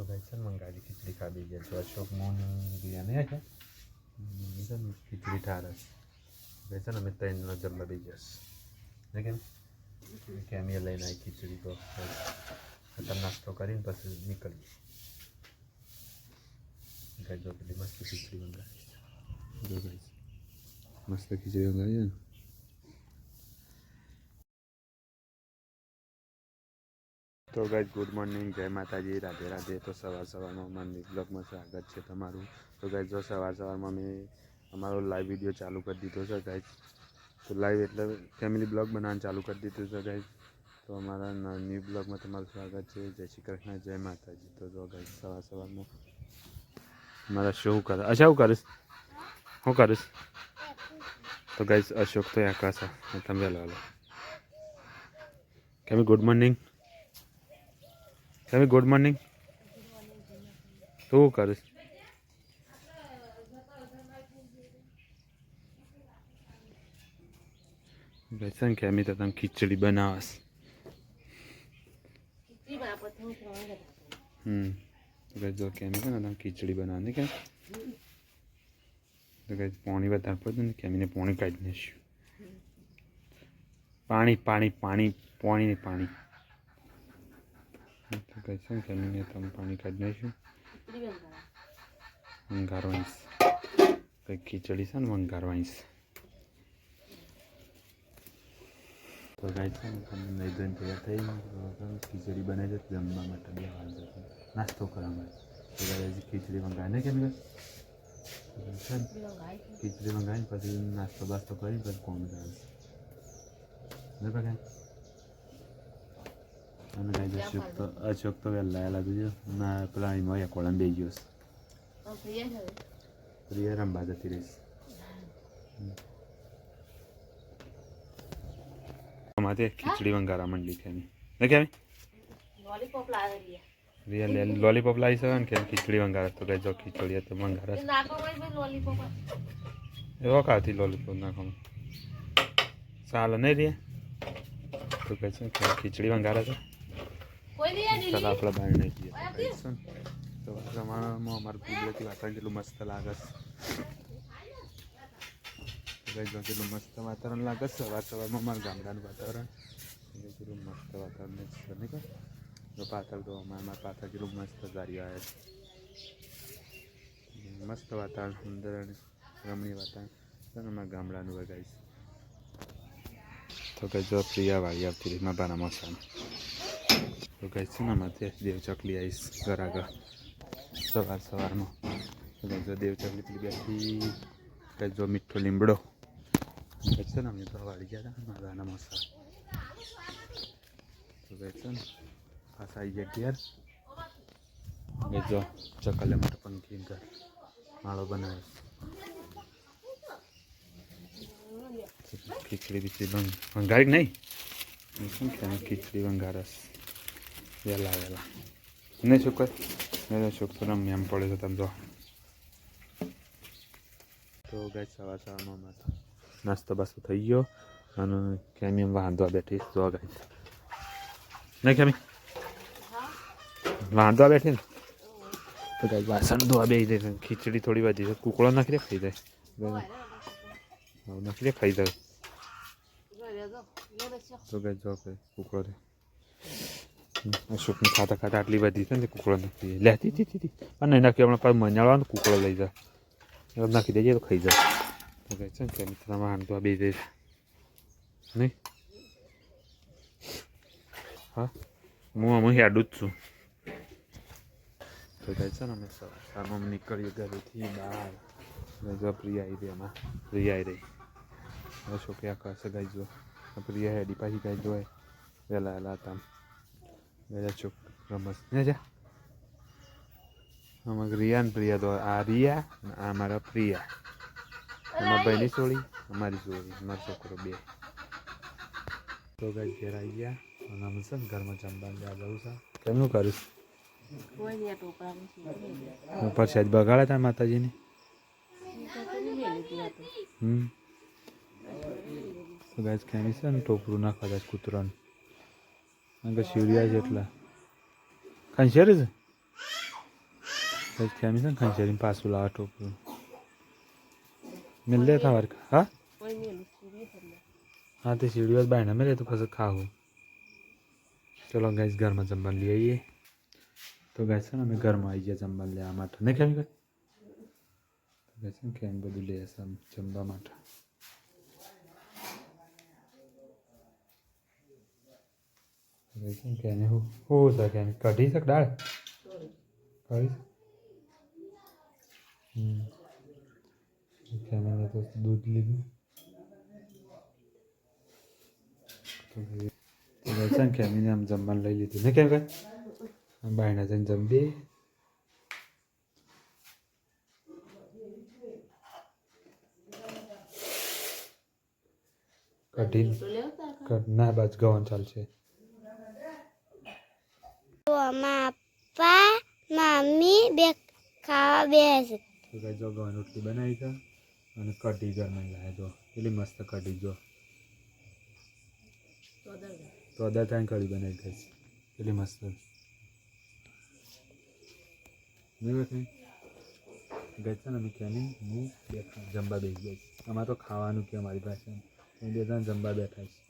તો ભાઈ છે ને મંગાવી ખીચડી ખાવી ગયા તો અશોક મોહન બિરયાની છે મમ્મી છે ને ખીચડી ઠારે ભાઈ છે ને અમે ત્રણ જણા જમવા બી જશે ને કેમ કેમિયા લઈને આવી ખીચડી તો ખતર નાસ્તો કરીને પછી નીકળીએ ગાય જો પેલી મસ્ત ખીચડી મંગાવી જો ગાય મસ્ત ખીચડી મંગાવી ને તો ગાઈઝ ગુડ મોર્નિંગ જય માતાજી. રાધે રાધે. તો સવાર સવારમાં અમારી બ્લોગમાં સ્વાગત છે તમારું. તો ગાઈઝ જો સવાર સવારમાં મેં અમારો લાઈવ વીડિયો ચાલુ કરી દીધો છે ગાઈઝ તો લાઈવ એટલે ફેમિલી બ્લોગ બનાવવાનું ચાલુ કરી દીધું છે ગાઈઝ તો અમારા ન્યૂ બ્લોગમાં તમારું સ્વાગત છે. જય શ્રી કૃષ્ણ, જય માતાજી. તો જો ગાઈઝ સવાર સવારમાં મારા શું કરે? અચ્છા હું કરીશ? હું કરીશ? તો ગાઈઝ અશોક તો આકાશ તમે લો કેમ? ગુડ મોર્નિંગ તમે ગુડ મોર્નિંગ શું કરીશ બેસન કે અમે તો તમે ખીચડી બનાવશ હમ જો કે અમે તમે ખીચડી બનાવવાની કે? તો કઈ પાણી વધારે ને કે અમીને પાણી કાઢી નાખ્યું. પાણી પાણી પાણી પાણી પાણી. તો જમીને તમે પાણી કાઢી નાખ્યું. વંગારવાઈશ કંઈક ખીચડી છે ને વંગારવાઈશ તો ગાય છે ને તમે નહીં તૈયાર થઈ ખીચડી બનાવી છે જમવા માટે બે જશે નાસ્તો કરવા માટે. તો ગાય ખીચડી મંગાવી ને કેમ ખીચડી મંગાવીને પછી નાસ્તો બાસ્તો કરી પછી કોમ જાય બગા અને ગાય અશોક તો અશોક તો વહેલા વહેલા જોજો ના પેલા એમાં કોળમ બે ગયો પ્રિય રંબા જતી રહીશ માથે ખીચડી વંગારા મંડી કે ને કેમ લોલીપોપ લાવી રિયલ લોલીપોપ લાવી છે ને ખીચડી વંગારા તો કઈ જો ખીચડી તો વંગારા એવો કાથી લોલીપોપ નાખો ચાલો નહીં રે તો કહે છે ખીચડી વંગારા છે ચાલો આપણે બહાર જઈએ તો પ્રમાણમાં અમારું કુદરતી વાતાવરણ કેટલું મસ્ત લાગે છે. તો કઈ જો કેટલું મસ્ત વાતાવરણ લાગે છે સવાર સવારમાં અમારા ગામડાનું વાતાવરણ કેટલું મસ્ત વાતાવરણ છે નહીં કે તો પાછળ તો અમારા અમારા કેટલું મસ્ત ગાડીઓ આવે છે. મસ્ત વાતાવરણ સુંદર અને રમણીય વાતાવરણ. અમારા ગામડાનું વગાઈશ તો કઈ જો પ્રિયા વાળી આવતી રીતમાં મારા મસાનો. તો ગઈ છે ને માથે દેવ ચકલી આવીશ ઘર આગળ સવાર સવારમાં જો દેવચકલી પેલી બેઠી કઈ જો મીઠો લીમડો કઈ છે ને અમે તો વાળી ગયા હતા મારા મસા તો કઈ છે ને પાછા આવી ગયા ઘેર કઈ જો ચકલે માટે પંખી ઘર માળો બનાવે ખીચડી બીચડી ભંગ ભંગારી નહીં શું ખીચડી ભંગારસ વહેલા વહેલા નહીં શું મેં શુક તો રમ એમ પડે છે તમે જો તો ગઈ સવાર સવારમાં નાસ્તો બાસ્તો થઈ ગયો અને કેમી એમ વાંધવા બેઠી જો ગઈ નહીં કેમી વાંધવા બેઠી ને તો ગઈ વાસણ ધોવા બે જાય ખીચડી થોડી વધી છે કુકડો નાખી દે ખાઈ જાય નાખી દે ખાઈ જાય તો ગઈ જો કુકડો રે અશોકની ખાતા ખાતા આટલી બધી છે ને કુકડો નાખી લેતી હતી હતી અને નાખી, હમણાં પાછું મંજાળવાનું કુકડો લઈ જા. નાખી દેજે, તો ખાઈ જાય તો કહે છે ને કે મિત્રમાં તો આ બે જઈશ નહીં? હા? હું અમે હેડું જ છું. તો કહે છે ને, અમે સવારમાં નીકળીએ ઘરેથી બહાર. ગજો પ્રિયા આવી રહી એમાં. પ્રિયા આવી રહી. અશોક આ કરશે ગાઈ જો પ્રિયા હેડી પાછી ગાઈ જોય વહેલા વહેલા હતા બધા ચોક રમસ ને જા આમાં રિયા ને પ્રિયા તો આ રિયા ને આ મારા પ્રિયા અમારા ભાઈની સોળી અમારી સોળી અમારો છોકરો બે તો ગાઈ ઘેર આવી ગયા અને અમે છે ને ઘરમાં જમવાનું લેવા જવું છે કેમનું કરીશ કોઈ નહીં આ ટોપરામાં ઉપર સાહેબ બગાડે તા માતાજીને છે હમ તો ગાય કેમી છે ને ટોપરું ના ખાતા કૂતરાનું છે છે? કંઈક ખેમી છે ને ખંચેરીને પાછું લાવે ટોપલું. મિલ લે તમારે હા? તે સીડીઓ બાયના મેલે તો પછી ખાવું. ચલો ગાઈસ ઘરમાં જમવા લઈ આવીએ તો ગાઈસ છે ને અમે ઘરમાં આવી ગયા જમવા લેવા માટે. નહીં કેમ કે તો ગાઈસ ને કેમ બધું લે છે જમવા માટે. તો ગાઈસ ને હું હું કેને? કઢી શક કે દાળ? કઢી હમ. તો દૂધ લીધું. તો ભાઈ છે ને આમ જમવાનું લઈ લીધું. ને કેમ કે? આમ બાયણા જઈને તાર કઢ ના બસ ગવન ચાલશે. તો પપ્પા મમ્મી બે ખાવા બેસે તો કઈ જો ગવાની રોટલી બનાવી છે અને કઢી ઘરમાં લાવે જો એટલી મસ્ત કઢી જો તો અદા ત્યાં કઢી બનાવી ગઈ એટલી મસ્ત ગઈ છે ને અમે ક્યાંની હું બે જમવા બેસી ગઈ અમારે તો ખાવાનું કે અમારી પાસે હું બે ત્રણ જમવા બેઠા છે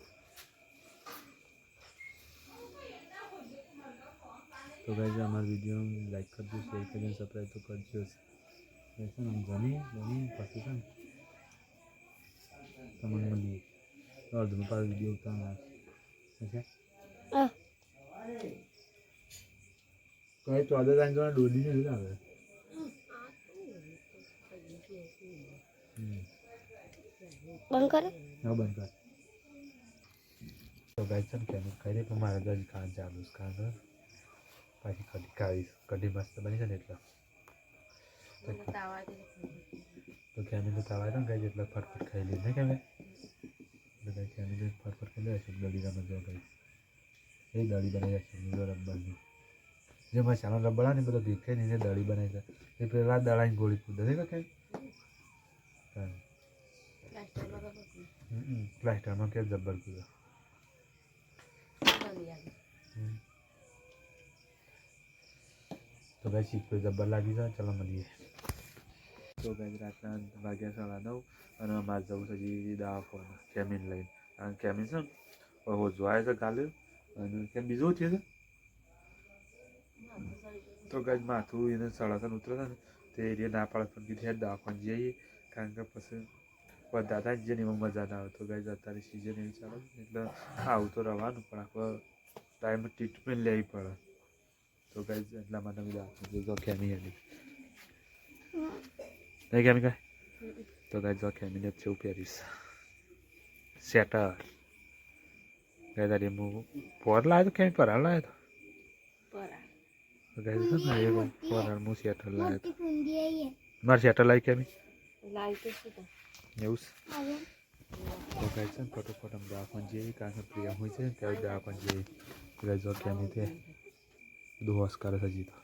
તો ગઈ છે અમારા વીડિયો લાઈક કરજો શેર કરજો સબસ્ક્રાઈબ તો કરજો ગઈ છે ને જમી જમી પછી છે ને તમને મળીએ. અડધમાં પાછો વીડિયો ઉતારવા ઓકે? કઈ તો આદત આઈને જોડે દોડી ને આવે હમ. બંધ કરો. બંધ કર. તો ગાય છે ને કેમ ખાઈ દે પણ મારા કાં કાન ચાલુ કાં કાન પાછી કઢી ખાવીશ કઢી મસ્ત બની છે ને એટલે. તો તાવા તો તાવા ને ગાય એટલે ફટફટ ખાઈ લઈએ ને કેમે એટલે કેમી તો ફટફટ ખાઈ લે છે દળી રમત જો ગાય એ દળી બનાવી નીલો રબરની જે મસાલો રબડા ને બધો ભીખે ને દળી બનાવી છે એ પેલા દળાની ગોળી કૂદે. છે કે પ્લાસ્ટરમાં કે જબ્બર કૂદે? ચાલી તો ભાઈ શીખવે જબ્બર લાગી જાય. ચાલો મળીએ. તો ભાઈ રાતના વાગ્યા સાડા નવ અને અમારે જવું છે હજી દવાખાને કેમિન લઈને. કારણ કેમિન છે હવે જોવાય છે કાલે અને કેમ બીજું છે? તો ગાય માથું એને સળસન ઉતરે છે ને, તે એરિયા ના પાડે પણ કીધું દવાખાને જઈએ. કારણ કે પછી બધા જે એમાં મજા ના આવે. તો ગાય અત્યારે સિઝન એવી ચાલે એટલે આવું તો રહેવાનું પણ આપણે ટાઈમે ટ્રીટમેન્ટ લેવી પડે. તો ગાય એટલા માટે મેં જો કેમી હતી નહીં કેમી કાંઈ? તો ગાય જો કેમીને જ છે પહેરીશ સેટર ગાય તારી હું પોર લાવ્યો તો કેમી? પર લાવ્યો તો? પરા તો ના છે ને એક પોર હું સેટર લાવ્યો તો મારે સેટર લાવી કેમી? એવું તો ગાય છે? ને ફટોફટ આમ દવાખાને જઈએ કારણ કે પ્રિયમ હોય છે ને ત્યારે દવાખાને જઈએ જો કેમી તે હોશ કરે છે હજી તો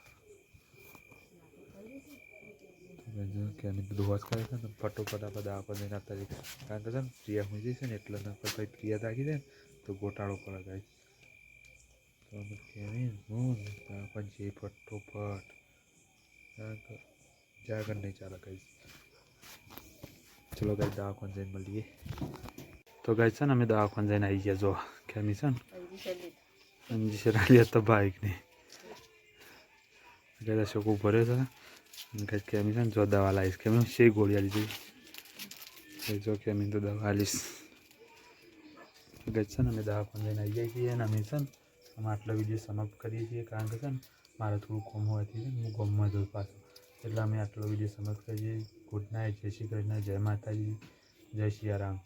જો હોશ કરે છે ને ફટોફટ આપણે બધા જઈને આપતા જઈએ કારણ કે છે ને પ્રિયા હું છે ને એટલે ના ભાઈ પ્રિયા તાકી દે ને તો ગોટાળો પડે ગાય તો અમે કેવી હું દવાખાને જઈએ ફટોફટ કારણ કે જાગર નહીં ચાલે ગાય ચલો ગાય દવાખાન જઈને મળીએ તો ગાય છે ને અમે દવાખાન જઈને આવી ગયા જો કેમી છે ને અંજી શરાલી હતો બાઇકની એટલે શોક ઊભો રહ્યો છે અને કંઈક કેમી છે ને જો દવા લાવીશ કેમ શી ગોળી આલી દીધી જો કેમી તો દવા આલીશ ગઈ છે ને અમે દવા પણ જઈને આવી જઈએ છીએ અને અમે છે ને અમે આટલો વીડિયો સમાપ્ત કરીએ છીએ કારણ કે છે ને મારે થોડું કોમ હોવાથી છે હું ગમમાં જોઉં પાછું એટલે અમે આટલો વીડિયો સમાપ્ત કરીએ ગુડ નાઇટ જય શ્રી કૃષ્ણ જય માતાજી જય સિયારામ